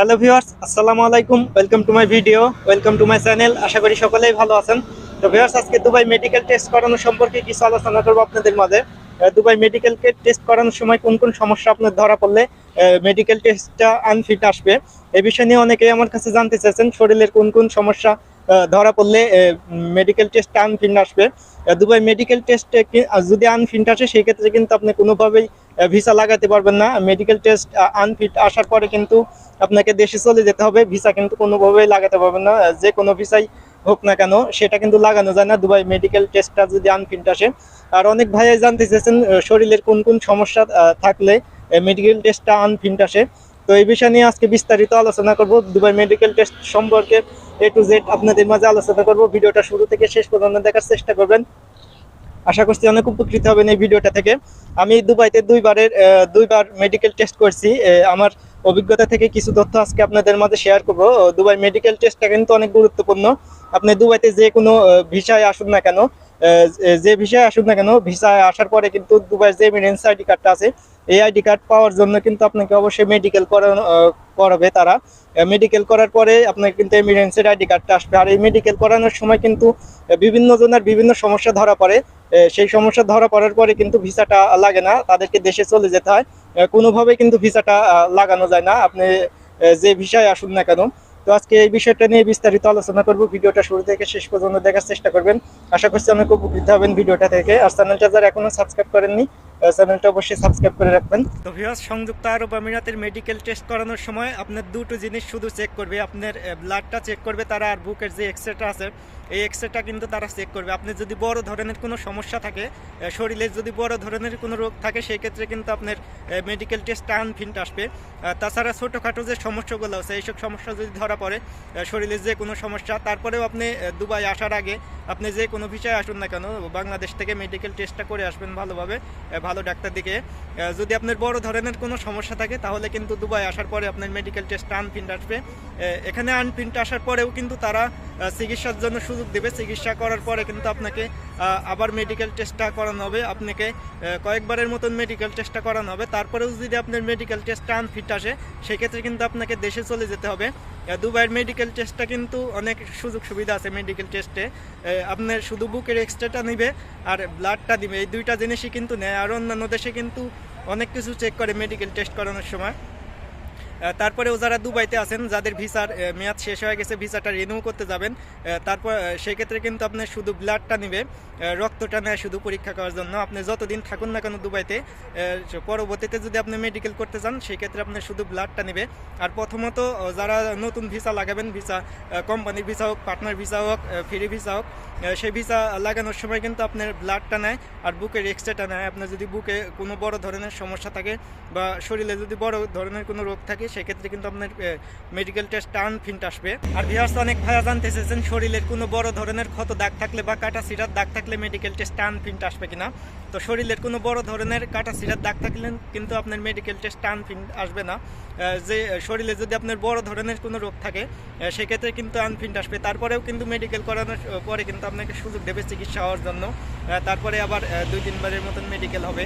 Hello viewers, আসসালামু আলাইকুম। Welcome to my video welcome to my channel আশা করি সকলেই ভালো আছেন। তো ভিউয়ার্স, আজকে দুবাই মেডিকেল টেস্ট করানো সম্পর্কে কিছু আলোচনা করব আপনাদের মাঝে। দুবাই মেডিকেল টেস্ট করানোর সময় কোন কোন সমস্যা আপনার ধরা পড়লে মেডিকেল টেস্টটা আনফিট আসবে। এ বিষয় নিয়ে অনেকেই আমার কাছে জানতে চাইছেন শরীরের কোন কোন সমস্যা ধরা পড়লে মেডিকেল টেস্ট আনফিট আসবে দুবাই মেডিকেল টেস্টে যদি আনফিট আসে সেই ক্ষেত্রে কিন্তু আপনি কোনোভাবেই ভিসা লাগাতে পারবেন না। মেডিকেল টেস্ট আনফিট আসার পরে কিন্তু আপনাকে দেশে চলে যেতে হবে। ভিসা কিন্তু কোনোভাবেই লাগাতে পারবেন না। যে কোনো ভিসাই হোক না কেন, সেটা কিন্তু লাগানো যায় না। দুবাই মেডিকেল টেস্টটা যদি আনফিট আসে। আর অনেক ভাইয়াই জানতে চেয়েছেন শরীরের কোন কোন সমস্যা থাকলে মেডিকেল টেস্টটা আনফিট আসে। তো এই বিষয় নিয়ে আজকে বিস্তারিত আলোচনা করব। দুবাই মেডিকেল টেস্ট সম্পর্কে এ টু জেড আপনাদের মাঝে আলোচনা করব। ভিডিওটা শুরু থেকে শেষ পর্যন্ত দেখার চেষ্টা করবেন। আশা করছি অনেক উপকৃত হবেন এই ভিডিওটা থেকে। আমি দুবাইতে দুইবারের দুইবার মেডিকেল টেস্ট করছি। আমার অভিজ্ঞতা থেকে কিছু তথ্য আজকে আপনাদের মাঝে শেয়ার করব। দুবাই মেডিকেল টেস্টটা কিন্তু অনেক গুরুত্বপূর্ণ। আপনি দুবাইতে যে কোনো ভিসায় আসুন না কেন যে ভিসায় আসুন না কেন ভিসায় আসার পরে কিন্তু দুবাইয়ের যে এমিরেন্স আইডি কার্ডটা আছে এই আইডি কার্ড পাওয়ার জন্য কিন্তু আপনাকে অবশ্যই মেডিকেল করানো করাবে তারা। মেডিকেল করার পরে আপনার কিন্তু এমিরেন্সের আইডি কার্ডটা আসবে। আর এই মেডিকেল করানোর সময় কিন্তু বিভিন্ন জনের বিভিন্ন সমস্যা ধরা পড়ে। সেই সমস্যা ধরা পড়ার পরে কিন্তু ভিসাটা লাগে না তাদেরকে দেশে চলে যেতে হয়। আহ, কোনোভাবেই কিন্তু ভিসাটা লাগানো যায় না। আপনি যে ভিসায় আসুন না কেন তো আজকে এই বিষয়টা নিয়ে বিস্তারিত আলোচনা করব। ভিডিওটা শুরু থেকে শেষ পর্যন্ত দেখার চেষ্টা করবেন। আশা করছি অনেক উপকৃত হবেন ভিডিওটা থেকে। আর চ্যানেলটা যারা এখনও সাবস্ক্রাইব করেননি চ্যানেলটা অবশ্যই সাবস্ক্রাইব করে রাখবেন। তো ভিউয়ার্স সংযুক্ত আরব আমিরাতের মেডিকেল টেস্ট করানোর সময় আপনার দুটো জিনিস শুধু চেক করবে। আপনার ব্লাডটা চেক করবে তারা আর বুকের যে এক্সরেটা আছে এই এক্সরেটা কিন্তু তারা চেক করবে। আপনি যদি বড় ধরনের কোনো সমস্যা থাকে আহ, শরীরে যদি বড় ধরনের কোনো রোগ থাকে সেই ক্ষেত্রে কিন্তু আপনার মেডিকেল টেস্ট আনফিট আসবে। তাছাড়া ছোটোখাটো যে সমস্যাগুলো আছে, এইসব সমস্যা যদি ধরা পড়ে শরীরের যে কোনো সমস্যা, তারপরেও আপনি দুবাই আসার আগে আপনি যে কোনো বিষয়ে আসুন না কেন, বাংলাদেশ থেকে মেডিকেল টেস্টটা করে আসবেন ভালোভাবে ভালো ডাক্তার দিকে। যদি আপনার বড় ধরনের কোনো সমস্যা থাকে, তাহলে কিন্তু দুবাই আসার পরে আপনার মেডিকেল টেস্ট আনপ্রিন্ট আসবে। এখানে আনপ্রিন্ট আসার পরেও কিন্তু তারা চিকিৎসার জন্য সুযোগ দেবে। চিকিৎসা করার পরে কিন্তু আপনাকে আবার মেডিকেল টেস্টটা করানো হবে। আপনাকে কয়েকবারের মতন মেডিকেল টেস্টটা করানো হবে। তারপরেও যদি আপনার মেডিকেল টেস্টটা আনফিট আসে, সেক্ষেত্রে কিন্তু আপনাকে দেশে চলে যেতে হবে। দুবাইয়ের মেডিকেল টেস্টটা কিন্তু অনেক সুযোগ সুবিধা আছে মেডিকেল টেস্টে আপনার শুধু বুকের এক্সট্রাটা নিবে আর ব্লাডটা দিবে। এই দুইটা জিনিসই কিন্তু নেয়। আর অন্যান্য দেশে কিন্তু অনেক কিছু চেক করে মেডিকেল টেস্ট করানোর সময়। তারপরেও যারা দুবাইতে আছেন যাদের ভিসার মেয়াদ শেষ হয়ে গেছে ভিসাটা রিনিউ করতে যাবেন তারপর আহ, সেই ক্ষেত্রে কিন্তু আপনি শুধু ব্লাডটা নেবে রক্তটা নেয় শুধু পরীক্ষা করার জন্য। আপনি যতদিন থাকুন না কেন দুবাইতে পরবর্তীতে যদি আপনি মেডিকেল করতে চান সেই ক্ষেত্রে আপনি শুধু ব্লাডটা নেবে। আর প্রথমত যারা নতুন ভিসা লাগাবেন ভিসা কোম্পানির ভিসা হোক পার্টনার ভিসা হোক ফ্রি ভিসা হোক সেই ভিসা লাগানোর সময় কিন্তু আপনার ব্লাডটা নেয় আর বুকের এক্সট্রাটা নেয়। আপনার যদি বুকে কোনো বড় ধরনের সমস্যা থাকে বা শরীরে যদি বড় ধরনের কোনো রোগ থাকে সেক্ষেত্রে কিন্তু আপনার মেডিকেল টেস্ট আনফিট আসবে। আর ভিউয়ার্স অনেক ভাইয়া জানতে চেয়েছেন শরীরের কোনো বড় ধরনের ক্ষত দাগ থাকলে বা কাটা সিরার দাগ থাকলে মেডিকেল টেস্ট আনফিট আসবে কিনা? তো শরীরের কোনো বড় ধরনের কাটা সিরার দাগ থাকলে কিন্তু আপনার মেডিকেল টেস্ট আনফিট আসবে না। যে শরীরে যদি আপনার বড় ধরনের কোনো রোগ থাকে সেক্ষেত্রে কিন্তু আনফিট আসবে। তারপরেও কিন্তু মেডিকেল করানোর পরে কিন্তু আপনাকে সুযোগ দেবে চিকিৎসা হওয়ার জন্য। তারপরে আবার দুই তিনবারের মতন মেডিকেল হবে।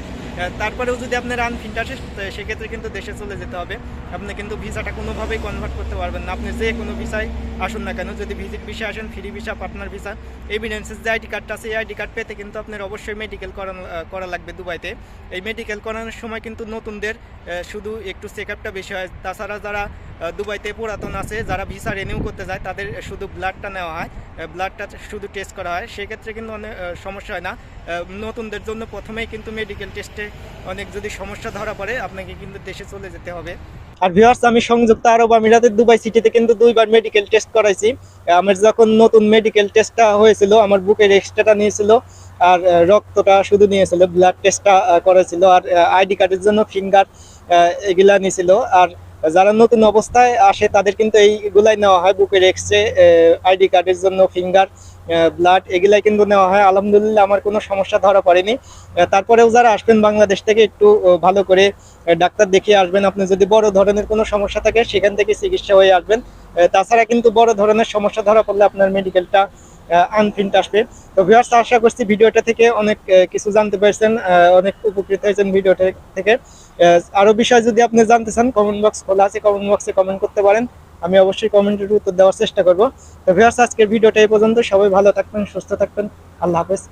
তারপরেও যদি আপনার আনফিট আসে সেক্ষেত্রে কিন্তু দেশে চলে যেতে হবে। আপনি কিন্তু ভিসাটা কোনোভাবেই কনভার্ট করতে পারবেন না। আপনি যে কোনো ভিসায় আসুন না কেন, যদি ভিজিট ভিসা আসেন ফ্রি ভিসা পার্টনার ভিসা এভিডেন্সের যে আইডি কার্ডটা আছে, এই আইডি কার্ড পেতে কিন্তু আপনার অবশ্যই মেডিকেল করানো করা লাগবে দুবাইতে। এই মেডিকেল করানোর সময় কিন্তু নতুনদের শুধু একটু চেক আপটা বেশি হয়। তাছাড়া যারা দুবাইতে পুরাতন আছে, যারা ভিসা রিনিউ করতে যায়, তাদের শুধু ব্লাডটা নেওয়া হয়। ব্লাডটা শুধু টেস্ট করা হয়। সেক্ষেত্রে কিন্তু অনেক সমস্যা হয় না। নতুনদের জন্য প্রথমেই কিন্তু মেডিকেল টেস্টে অনেক যদি সমস্যা ধরা পড়ে, আপনাকে কিন্তু দেশে চলে যেতে হবে। আর ভিউয়ার্স আমি সংযুক্ত আরব আমিরাতের দুবাই সিটিতে কিন্তু দুইবার মেডিকেল টেস্ট করাইছি। আমার যখন নতুন মেডিকেল টেস্টটা হয়েছিল, আমার বুকের এক্সট্রাটা নিয়েছিল, আর রক্তটা শুধু নিয়েছিল ব্লাড টেস্টটা করেছিল আর আইডি কার্ডের জন্য ফিঙ্গার এগুলা নিয়েছিল, আর যারা নতুন অবস্থায় আসে, তাদের কিন্তু এইগুলাই নেওয়া হয়। বুকের এক্সরে আইডি কার্ডের জন্য ফিঙ্গার ব্লাড এগুলাই কিন্তু নেওয়া হয়। আলহামদুলিল্লাহ, আমার কোনো সমস্যা ধরা পড়েনি। তারপরেও যারা আসবেন বাংলাদেশ থেকে, একটু ভালো করে ডাক্তার দেখিয়ে আসবেন। আপনি যদি বড় ধরনের কোনো সমস্যা থাকে, সেখান থেকে চিকিৎসা হয়ে আসবেন। তাছাড়া কিন্তু বড় ধরনের সমস্যা ধরা পড়লে আপনার মেডিকেলটা আনফিন্ট আসবে। তো ভিউয়ার্স আশা করছি ভিডিওটা থেকে অনেক কিছু জানতে পেরেছেন অনেক উপকৃত হয়েছেন ভিডিওটা থেকে। আরও বিষয় যদি আপনি জানতে চান কমেন্ট বক্স খোলা আছে কমেন্ট বক্সে কমেন্ট করতে পারেন। আমি অবশ্যই কমেন্টের উত্তর দেওয়ার চেষ্টা করব। তো ভিউয়ার্স আজকের ভিডিওটা এই পর্যন্ত। সবাই ভালো থাকবেন, সুস্থ থাকবেন। আল্লাহ হাফেজ।